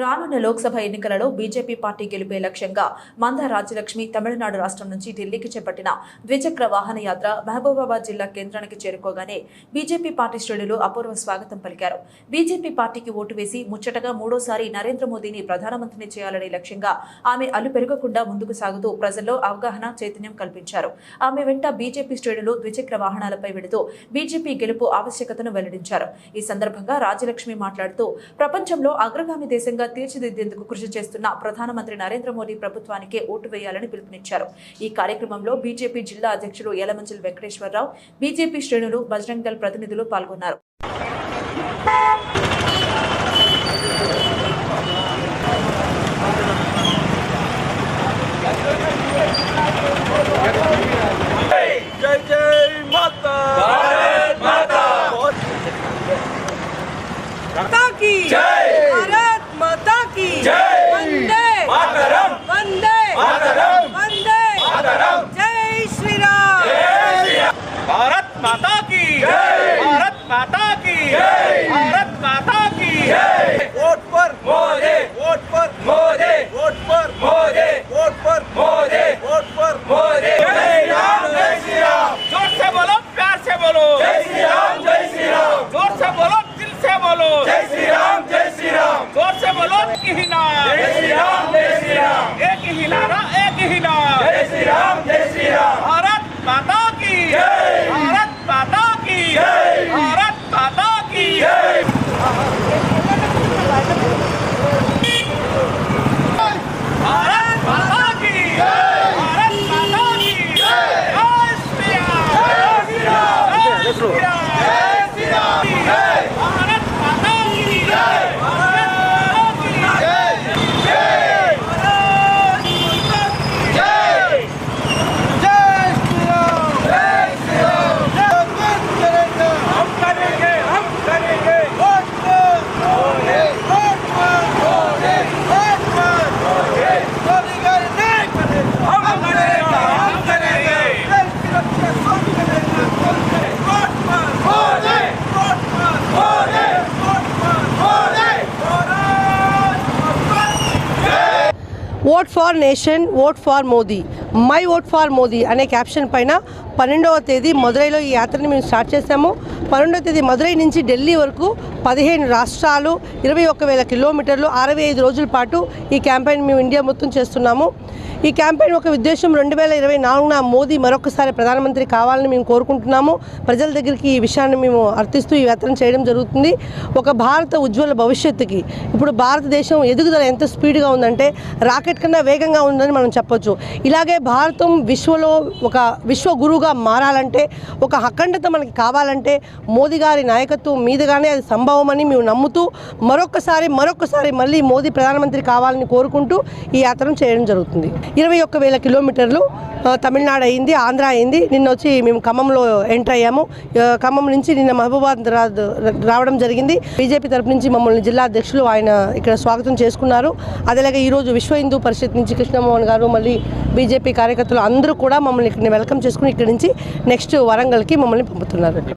రానున్న లోక్సభ ఎన్నికలలో BJP party గెలిపే లక్ష్యంగా మంద రాజ్యలక్ష్మి తమిళనాడు రాష్ట్రం నుంచి ఢిల్లీకి చేపట్టిన ద్విచక్ర వాహన యాత్ర మహబూబాబాద్ జిల్లా కేంద్రానికి చేరుకోగానే బీజేపీ పార్టీ శ్రేణులు అపూర్వ స్వాగతం పలికారు. బీజేపీ పార్టీకి ఓటు వేసి ముచ్చటగా మూడోసారి నరేంద్ర మోదీని ప్రధానమంత్రిని చేయాలనే లక్ష్యంగా ఆమె అల్లు పెరగకుండా ముందుకు సాగుతూ ప్రజల్లో అవగాహన చైతన్యం కల్పించారు. ఆమె వెంట బీజేపీ శ్రేణులు ద్విచక్ర వాహనాలపై వెళుతూ బీజేపీ గెలుపు ఆవశ్యకతను వెల్లడించారు. ఈ సందర్భంగా రాజ్యలక్ష్మి మాట్లాడుతూ ప్రపంచంలో అగ్రగామి దేశంగా తీర్చిదిద్దేందుకు కృషి చేస్తున్న ప్రధానమంత్రి నరేంద్ర మోదీ ప్రభుత్వానికే ఓటు వేయాలని పిలుపునిచ్చారు. ఈ కార్యక్రమంలో బీజేపీ జిల్లా అధ్యక్షులు యలమంచిల్ వెంకటేశ్వరరావు బీజేపీ శ్రేణులు బజరంగ్ దళ్ ప్రతినిధులు పాల్గొన్నారు. भारत माता की जय। भारत माता की जय। वोट पर Russell. Vote for nation vote for Modi. My vote for Modi అనే క్యాప్షన్ పైన పన్నెండవ తేదీ మదురైలో ఈ యాత్రని మేము స్టార్ట్ చేశాము. పన్నెండవ తేదీ మదురై నుంచి ఢిల్లీ వరకు పదిహేను రాష్ట్రాలు ఇరవై ఒక్క వేల కిలోమీటర్లు అరవై ఐదు రోజుల పాటు ఈ క్యాంపెయిన్ మేము ఇండియా మొత్తం చేస్తున్నాము. ఈ క్యాంపెయిన్ ఒక ఉద్దేశం. రెండు వేల ఇరవై నాలుగున మోదీ మరొకసారి ప్రధానమంత్రి కావాలని మేము కోరుకుంటున్నాము. ప్రజల దగ్గరికి ఈ విషయాన్ని మేము అర్థిస్తూ ఈ యాత్రను చేయడం జరుగుతుంది. ఒక భారత ఉజ్వల భవిష్యత్తుకి ఇప్పుడు భారతదేశం ఎదుగుదల ఎంత స్పీడ్గా ఉందంటే రాకెట్ కన్నా వేగంగా ఉందని మనం చెప్పొచ్చు. ఇలాగే భారతం విశ్వలో ఒక విశ్వ గురువుగా మారాలంటే ఒక అఖండత మనకి కావాలంటే మోదీ గారి నాయకత్వం మీదుగానే అది సంభవమని మేము నమ్ముతూ మరొకసారి మరొకసారి మళ్ళీ మోదీ ప్రధానమంత్రి కావాలని కోరుకుంటూ ఈ యాత్రను చేయడం జరుగుతుంది. ఇరవై ఒక్క వేల కిలోమీటర్లు తమిళనాడు అయింది ఆంధ్ర అయింది. నిన్న వచ్చి మేము ఖమ్మంలో ఎంటర్ అయ్యాము. ఖమ్మం నుంచి నిన్న మహబూబాద్ రావడం జరిగింది. బీజేపీ తరపు నుంచి మమ్మల్ని జిల్లా అధ్యక్షులు ఆయన ఇక్కడ స్వాగతం చేసుకున్నారు. అదేలాగా ఈరోజు విశ్వ హిందూ పరిషత్ నుంచి కృష్ణమోహన్ గారు మళ్ళీ బీజేపీ కార్యకర్తలు అందరూ కూడా మమ్మల్ని ఇక్కడ వెల్కమ్ చేసుకుని ఇక్కడి నుంచి నెక్స్ట్ వరంగల్కి మమ్మల్ని పంపుతున్నారు.